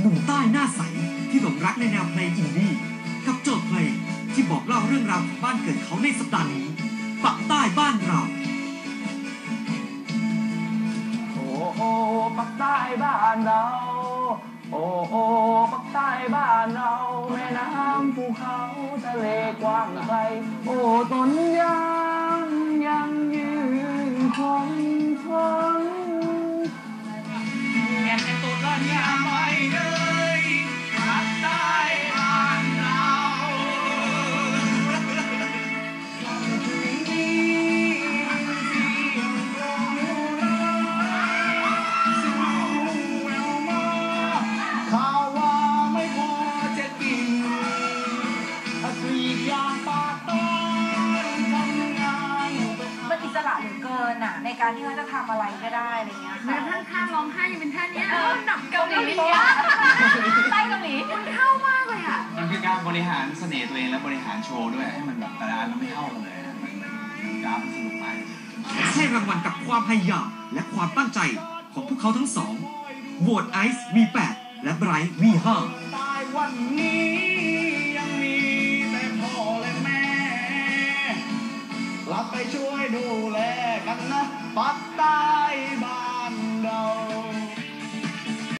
หนุ่มใต้หน้าใสที่หลงรักในแนวเพลงอินดี้กับโจทย์เพลงที่บอกเล่าเรื่องราวของบ้านเกิดเขาในสัปดาห์นี้ปักใต้บ้านเราโอ้โอ้ปักใต้บ้านเรา โอ้โอ้ปักใต้บ้านเรา แม่น้ำภูเขาทะเลกว้างไกลโอ้ต้นยา ในการที่เขาจะทำอะไรก็ได้อะไรเงี้ยแม้ค่ะท่านข้างร้องไห้ยังเป็นท่าเนี้ยเออหนักเกาหลีอะใต้เกาหลีมันเข้ามากเลยอะมันคือการบริหารเสน่ห์ตัวเองและบริหารโชว์ด้วยให้มันแบบแต่ละอันมันไม่เท่ากันเลยอะมันมันมันกราฟมันสนุกมากให้รางวัลกับความพยายามและความตั้งใจของพวกเขาทั้งสองโหวตไอซ์ V8 และไบรท์ V5 ตายวันนี้ยังมีแต่พ่อและแม่รับไปช่วยดูแล กัน